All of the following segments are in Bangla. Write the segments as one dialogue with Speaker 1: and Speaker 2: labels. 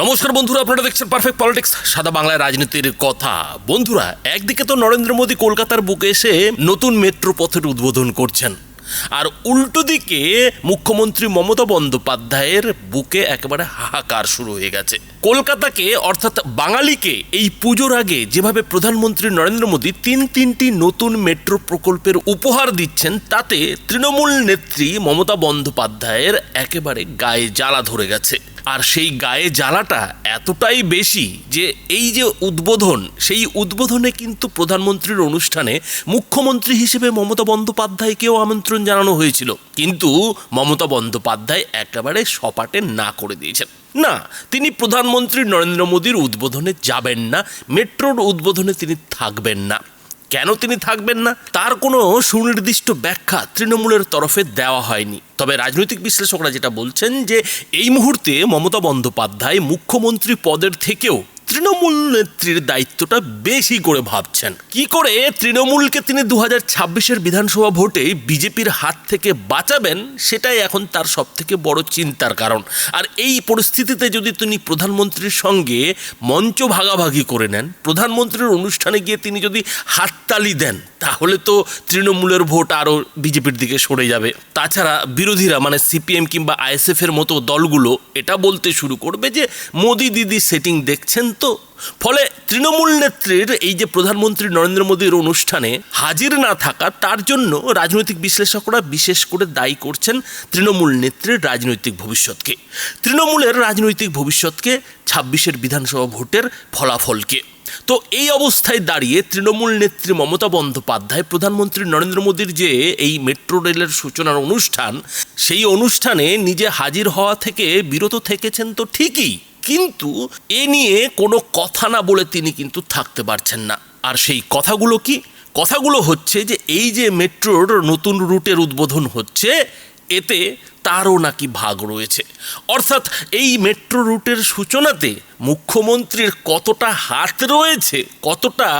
Speaker 1: নমস্কার বন্ধুরা, আপনারা দেখছেন পারফেক্ট পলিটিক্স সাদা বাংলায় রাজনীতির কথা। বন্ধুরা, একদিকে তো নরেন্দ্র মোদী কলকাতার বুকে এসে নতুন মেট্রো পথের উদ্বোধন করছেন। আর উল্টো দিকে মুখ্যমন্ত্রী মমতা বন্দ্যোপাধ্যায়ের বুকে একেবারে হাহাকার শুরু হয়ে গেছে। কলকাতাকে, অর্থাৎ বাঙালিকে, এই পুজোর আগে যেভাবে প্রধানমন্ত্রী নরেন্দ্র মোদী তিন তিনটি নতুন মেট্রো প্রকল্পের উপহার দিচ্ছেন, তাতে তৃণমূল নেত্রী মমতা বন্দ্যোপাধ্যায়ের একেবারে গায়ে জ্বালা ধরে গেছে। আর সেই গায়ে জ্বালাটা এতটাই বেশি যে এই যে উদ্বোধন, সেই উদ্বোধনে কিন্তু প্রধানমন্ত্রীর অনুষ্ঠানে মুখ্যমন্ত্রী হিসেবে মমতা বন্দ্যোপাধ্যায়কেও আমন্ত্রণ জানানো হয়েছিল। কিন্তু মমতা বন্দ্যোপাধ্যায় একেবারে সপাটে না করে দিয়েছেন। না, তিনি প্রধানমন্ত্রী নরেন্দ্র মোদীর উদ্বোধনে যাবেন না, মেট্রোর উদ্বোধনে তিনি থাকবেন না। কেন তিনি থাকবেন না? তার কোনো সুনির্দিষ্ট ব্যাখ্যা তৃণমূলের তরফে দেওয়া হয়নি। তবে রাজনৈতিক বিশ্লেষকরা যেটা বলছেন যে, এই মুহূর্তে মমতা বন্দ্যোপাধ্যায় মুখ্যমন্ত্রী পদের থেকেও তৃণমূল নেত্রীর দায়িত্বটা বেশি করে ভাবছেন। কি করে? তৃণমূলকে তিনি দু হাজার ছাব্বিশের বিধানসভা ভোটে বিজেপির হাত থেকে বাঁচাবেন, সেটাই এখন তার সব থেকে বড় চিন্তার কারণ। আর এই পরিস্থিতিতে যদি তিনি প্রধানমন্ত্রীর সঙ্গে মঞ্চ ভাগাভাগি করে নেন, প্রধানমন্ত্রীর অনুষ্ঠানে গিয়ে তিনি যদি হাততালি দেন, তাহলে তো তৃণমূলের ভোট আরও বিজেপির দিকে সরে যাবে। তাছাড়া বিরোধীরা মানে সিপিএম কিংবা আইএসএফ এর মতো দলগুলো এটা বলতে শুরু করবে যে, মোদি দিদি সেটিং দেখছেন তো ফলে তৃণমূল নেত্রীর এই যে প্রধানমন্ত্রী নরেন্দ্র মোদীর অনুষ্ঠানে হাজির না থাকা, তার জন্য রাজনৈতিক বিশ্লেষকরা বিশেষ করে দায়ী করছেন তৃণমূল নেত্রীর রাজনৈতিক ভবিষ্যৎকে। তৃণমূলের রাজনৈতিক ভবিষ্যৎকে ছাব্বিশের বিধানসভা ভোটের ফলাফলকে। তো এই অবস্থায় দাঁড়িয়ে তৃণমূল নেত্রী মমতা বন্দ্যোপাধ্যায়, প্রধানমন্ত্রী নরেন্দ্র মোদীর যে এই মেট্রো রেলের সূচনার অনুষ্ঠান, সেই অনুষ্ঠানে নিজে হাজির হওয়া থেকে বিরত থেকেছেন তো ঠিকই। কিন্তু এ নিয়ে কোনো কথা না বলে তিনি কিন্তু থাকতে পারছেন না। আর সেই কথাগুলো কি? কথাগুলো হচ্ছে যে এই যে মেট্রোর নতুন রুটের উদ্বোধন হচ্ছে, এতে তারও নাকি ভাগ রয়েছে। অর্থাৎ এই মেট্রো রুটের সূচনাতে মুখ্যমন্ত্রীর কতটা হাত রয়েছে, কতটা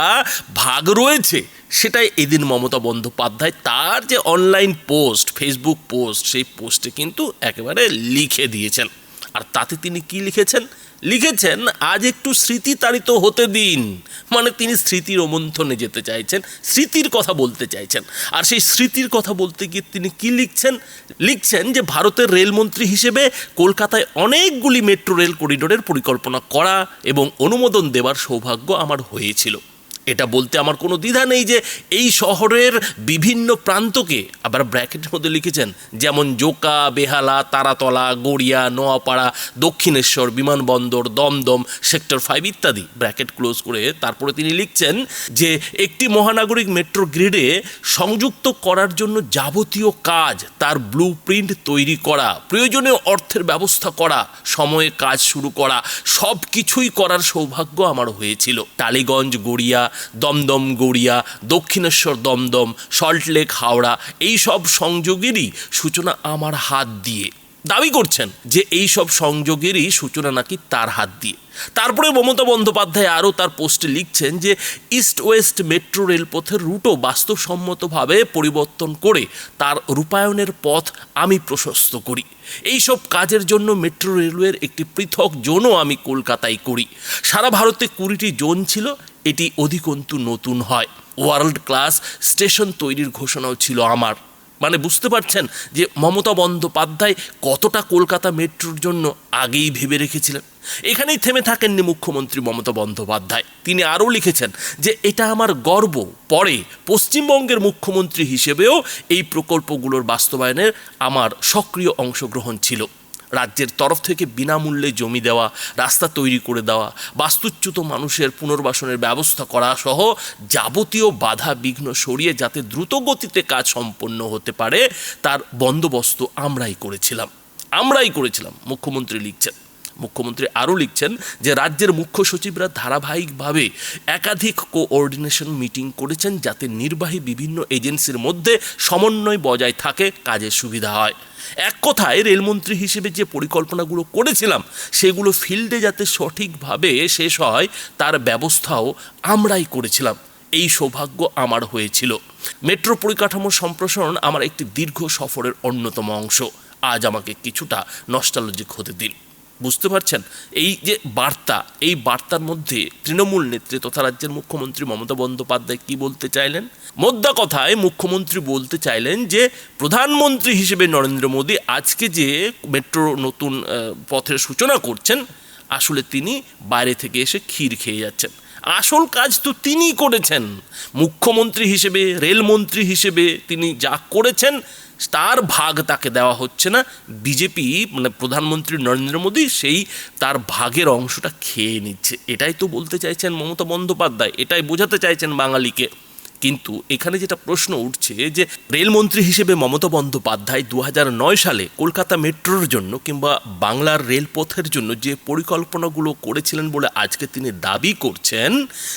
Speaker 1: ভাগ রয়েছে, সেটাই এদিন মমতা বন্দ্যোপাধ্যায় তার যে অনলাইন পোস্ট ফেসবুক পোস্ট সেই পোস্টে কিন্তু একেবারে লিখে দিয়েছেন। আর তাতে তিনি কি লিখেছেন? লিখেছেন, আজ একটু স্মৃতি তাড়িত হতে দিন। মানে তিনি স্মৃতির অমন্থনে যেতে চাইছেন, স্মৃতির কথা বলতে চাইছেন। আর সেই স্মৃতির কথা বলতে গিয়ে তিনি কি লিখছেন? লিখছেন যে, ভারতের রেলমন্ত্রী হিসেবে কলকাতায় অনেকগুলি মেট্রো রেল করিডোরের পরিকল্পনা করা এবং অনুমোদন দেওয়ার সৌভাগ্য আমার হয়েছিল। এটা বলতে আমার কোনো দ্বিধা নেই যে এই শহরের বিভিন্ন প্রান্তকে আবার ব্র্যাকেটের মধ্যে লিখেছেন, যেমন জোকা, বেহালা, তারাতলা, গড়িয়া, নোয়াপাড়া, দক্ষিণেশ্বর, বিমানবন্দর, দমদম, সেক্টর ফাইভ ইত্যাদি ব্র্যাকেট ক্লোজ করে তারপরে তিনি লিখছেন যে একটি মহানাগরিক মেট্রো গ্রিডে সংযুক্ত করার জন্য যাবতীয় কাজ, তার ব্লু প্রিন্ট তৈরি করা, প্রয়োজনীয় অর্থের ব্যবস্থা করা, সময়ে কাজ শুরু করা সব কিছুই করার সৌভাগ্য আমার হয়েছিল। টালিগঞ্জ, গড়িয়া দমদম, গড়িয়া, দক্ষিণেশ্বর, দমদম সল্টলেক হাওড়া এই সব সংযোগেরই সূচনা আমার হাত দিয়ে। দাবি করছেন যে এই সব সংযোগেরই সূচনা নাকি তার হাত দিয়ে। তারপরে মমতা বন্দ্যোপাধ্যায় আরও তার পোস্টে লিখছেন যে, ইস্ট ওয়েস্ট মেট্রো রেলপথের রুটও বাস্তবসম্মতভাবে পরিবর্তন করে তার রূপায়ণের পথ আমি প্রশস্ত করি। এই সব কাজের জন্য মেট্রো রেলওয়ের একটি পৃথক জোনও আমি কলকাতায় করি। সারা ভারতে কুড়িটি জোন ছিল এটি অধিকন্তু নতুন হয়। ওয়ার্ল্ড ক্লাস স্টেশন তৈরির ঘোষণাও ছিল আমার। মানে বুঝতে পারছেন যে মমতা বন্দ্যোপাধ্যায় কতটা কলকাতা মেট্রোর জন্য আগেই ভেবে রেখেছিলেন? এখানেই থেমে থাকেননি মুখ্যমন্ত্রী মমতা বন্দ্যোপাধ্যায়। তিনি আরও লিখেছেন যে, এটা আমার গর্ব। পরে পশ্চিমবঙ্গের মুখ্যমন্ত্রী হিসেবেও এই প্রকল্পগুলোর বাস্তবায়নের আমার সক্রিয় অংশগ্রহণ ছিল। রাজ্যের তরফ থেকে বিনামূল্যে জমি দেওয়া, রাস্তা তৈরি করে দেওয়া, বাস্তুচ্যুত মানুষের পুনর্বাসনের ব্যবস্থা করা সহ যাবতীয় বাধা বিঘ্ন সরিয়ে যাতে দ্রুত গতিতে কাজ সম্পন্ন হতে পারে, তার বন্দোবস্ত আমরাই করেছিলাম। আমরাই করেছিলাম, মুখ্যমন্ত্রী লিখছেন। মুখ্যমন্ত্রী আরও লিখছেন যে রাজ্যের মুখ্য সচিবরা ধারাবাহিকভাবে একাধিক কোঅর্ডিনেশন মিটিং করেছেন যাতে নির্বাহী বিভিন্ন এজেন্সির মধ্যে সমন্বয় বজায় থাকে, কাজের সুবিধা হয়। এক কথায় রেলমন্ত্রী হিসেবে যে পরিকল্পনাগুলো করেছিলাম, সেগুলো ফিল্ডে যাতে সঠিকভাবে শেষ হয়, তার ব্যবস্থাও আমরাই করেছিলাম। এই সৌভাগ্য আমার হয়েছিল। মেট্রো পরিকাঠামো সম্প্রসারণ আমার একটি দীর্ঘ সফরের অন্যতম অংশ। আজ আমাকে কিছুটা নস্টালজিক হতে দিন। বুঝতে পারছেন? এই যে বার্তা, এই বার্তার মধ্যে তৃণমূল নেত্রী তথা রাজ্যের মুখ্যমন্ত্রী মমতা বন্দ্যোপাধ্যায় কি বলতে চাইলেন? মোদ্দা কথায় মুখ্যমন্ত্রী বলতে চাইলেন যে, প্রধানমন্ত্রী হিসেবে নরেন্দ্র মোদী আজকে যে মেট্রো নতুন পথের সূচনা করছেন, আসলে তিনি বাইরে থেকে এসে ক্ষীর খেয়ে যাচ্ছেন। আসল কাজ তো তিনিই করেছেন। মুখ্যমন্ত্রী হিসেবে, রেলমন্ত্রী হিসেবে তিনি যা করেছেন তার ভাগ তাকে দেওয়া হচ্ছে না। বিজেপি মানে প্রধানমন্ত্রী নরেন্দ্র মোদী সেই তার ভাগের অংশটা খেয়ে নিচ্ছে। এটাই তো বলতে চাইছেন মমতা বন্দ্যোপাধ্যায়। এটাই বোঝাতে চাইছেন বাঙালিকে। কিন্তু এখানে যেটা প্রশ্ন উঠছে যে রেলমন্ত্রী হিসেবে মমতা বন্দ্যোপাধ্যায় দু সালে কলকাতা মেট্রোর জন্য কিংবা বাংলার রেলপথের জন্য যে পরিকল্পনাগুলো করেছিলেন বলে আজকে তিনি দাবি করছেন,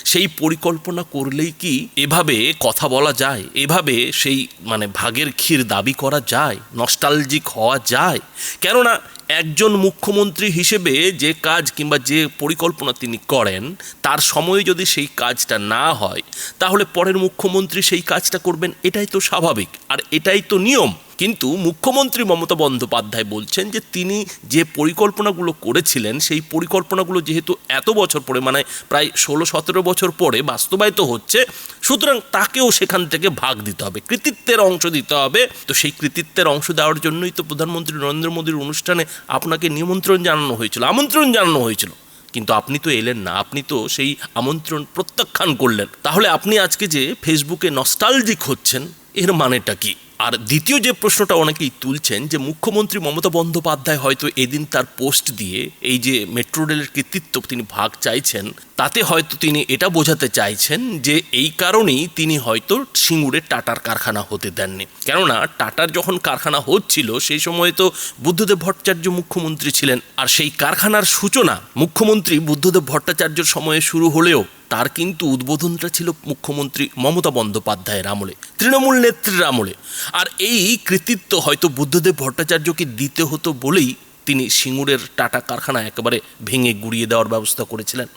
Speaker 1: সেই পরিকল্পনা করলেই কি এভাবে কথা বলা যায়, এভাবে সেই মানে ভাগের ক্ষীর দাবি করা যায়, নস্টালজিক হওয়া যায়? কেননা একজন মুখ্যমন্ত্রী হিসেবে যে কাজ কিংবা যে পরিকল্পনা তিনি করেন, তার সময়ে যদি সেই কাজটা না হয়, তাহলে পরের মুখ্যমন্ত্রী সেই কাজটা করবেন, এটাই তো স্বাভাবিক। আর এটাই তো নিয়ম। কিন্তু মুখ্যমন্ত্রী মমতা বন্দ্যোপাধ্যায় বলছেন যে তিনি যে পরিকল্পনাগুলো করেছিলেন, সেই পরিকল্পনাগুলো যেহেতু এত বছর পরে মানে প্রায় ষোলো সতেরো বছর পরে বাস্তবায়িত হচ্ছে, সুতরাং তাকেও সেখান থেকে ভাগ দিতে হবে, কৃতিত্বের অংশ দিতে হবে। তো সেই কৃতিত্বের অংশ দেওয়ার জন্যই তো প্রধানমন্ত্রী নরেন্দ্র মোদীর অনুষ্ঠানে আপনাকে নিমন্ত্রণ জানানো হয়েছিল, আমন্ত্রণ জানানো হয়েছিল। কিন্তু আপনি তো এলেন না, আপনি তো সেই আমন্ত্রণ প্রত্যাখ্যান করলেন। তাহলে আপনি আজকে যে ফেসবুকে নস্টালজিক হচ্ছেন, এর মানেটা কি? আর দ্বিতীয় যে প্রশ্নটা অনেকেই তুলছেন যে মুখ্যমন্ত্রী মমতা বন্দ্যোপাধ্যায় হয়তো এদিন তার পোস্ট দিয়ে এই যে মেট্রো রেলের কৃতিত্ব তিনি ভাগ চাইছেন, তাতে হয়তো তিনি এটা বোঝাতে চাইছেন যে এই কারণেই তিনি হয়তো সিঙ্গুরে টাটার কারখানা হতে দেননি। কেননা টাটার যখন কারখানা হচ্ছিল, সেই সময় তো বুদ্ধদেব ভট্টাচার্য মুখ্যমন্ত্রী ছিলেন। আর সেই কারখানার সূচনা মুখ্যমন্ত্রী বুদ্ধদেব ভট্টাচার্যর সময়ে শুরু হলেও তার কিন্তু উদ্বোধনটা ছিল মুখ্যমন্ত্রী মমতা বন্দ্যোপাধ্যায়ের আমলে, তৃণমূল নেত্রীর আমলে। আর এই কৃতিত্ব হয়তো বুদ্ধদেব ভট্টাচার্যকে দিতে হতো বলেই তিনি সিঙ্গুরের টাটা কারখানা একেবারে ভেঙে গুড়িয়ে দেওয়ার ব্যবস্থা করেছিলেন।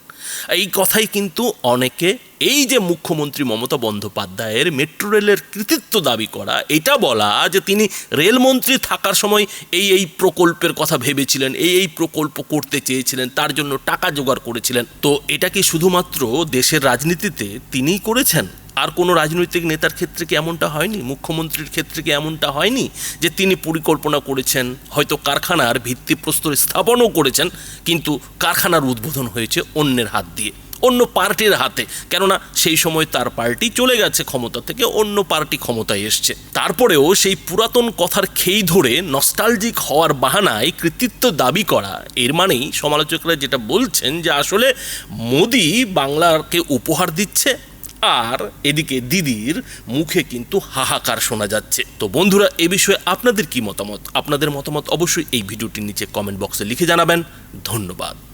Speaker 1: এই কথাই কিন্তু অনেকে এই যে মুখ্যমন্ত্রী মমতা বন্দ্যোপাধ্যায়ের মেট্রো রেলের কৃতিত্ব দাবি করা, এটা বলা যে তিনি রেলমন্ত্রী থাকার সময় এই এই প্রকল্পের কথা ভেবেছিলেন, এই এই প্রকল্প করতে চেয়েছিলেন, তার জন্য টাকা জোগাড় করেছিলেন। তো এটা কি শুধুমাত্র দেশের রাজনীতিতে তিনিই করেছেন? আর কোনো রাজনৈতিক নেতার ক্ষেত্রে কি এমনটা হয়নি? মুখ্যমন্ত্রীর ক্ষেত্রে কি এমনটা হয়নি যে তিনি পরিকল্পনা করেছেন, হয়তো কারখানার ভিত্তিপ্রস্তর স্থাপনও করেছেন, কিন্তু কারখানার উদ্বোধন হয়েছে অন্যের হাত দিয়ে, অন্য পার্টির হাতে। কেননা সেই সময় তার পার্টি চলে গেছে ক্ষমতা থেকে, অন্য পার্টি ক্ষমতায় এসছে। তারপরেও সেই পুরাতন কথার খেই ধরে নস্টালজিক হওয়ার বাহানায় কৃতিত্ব দাবি করা, এর মানেই সমালোচকরা যেটা বলছেন যে আসলে মোদি বাংলাকে উপহার দিচ্ছে আর এদিকে দিদির মুখে কিন্তু হাহাকার শোনা যাচ্ছে। তো বন্ধুরা, এ বিষয়ে আপনাদের কি মতামত? আপনাদের মতামত অবশ্যই এই ভিডিওটির নিচে কমেন্ট বক্সে লিখে জানাবেন। ধন্যবাদ।